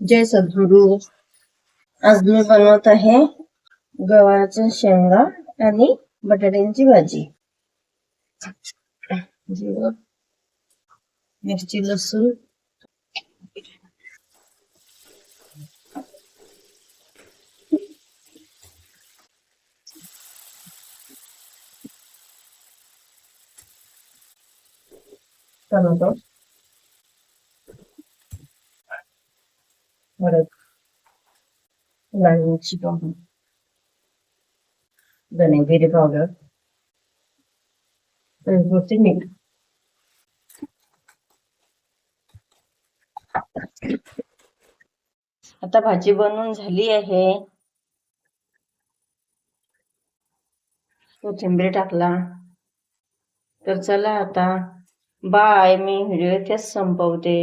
जय सद्गुरू. आज मी बनवत आहे गव्हाच्या शेंगा आणि बटाट्यांची भाजी. मिरची लसूण. टमाटो हळद लाल मिरची पावडर धने जिरे पावडर. चवीपुरते मीठ आता भाजी बनवून झाली आहे. कोथिंबीर टाकला. तर चला आता बाय मी व्हिडिओ इथेच संपवते.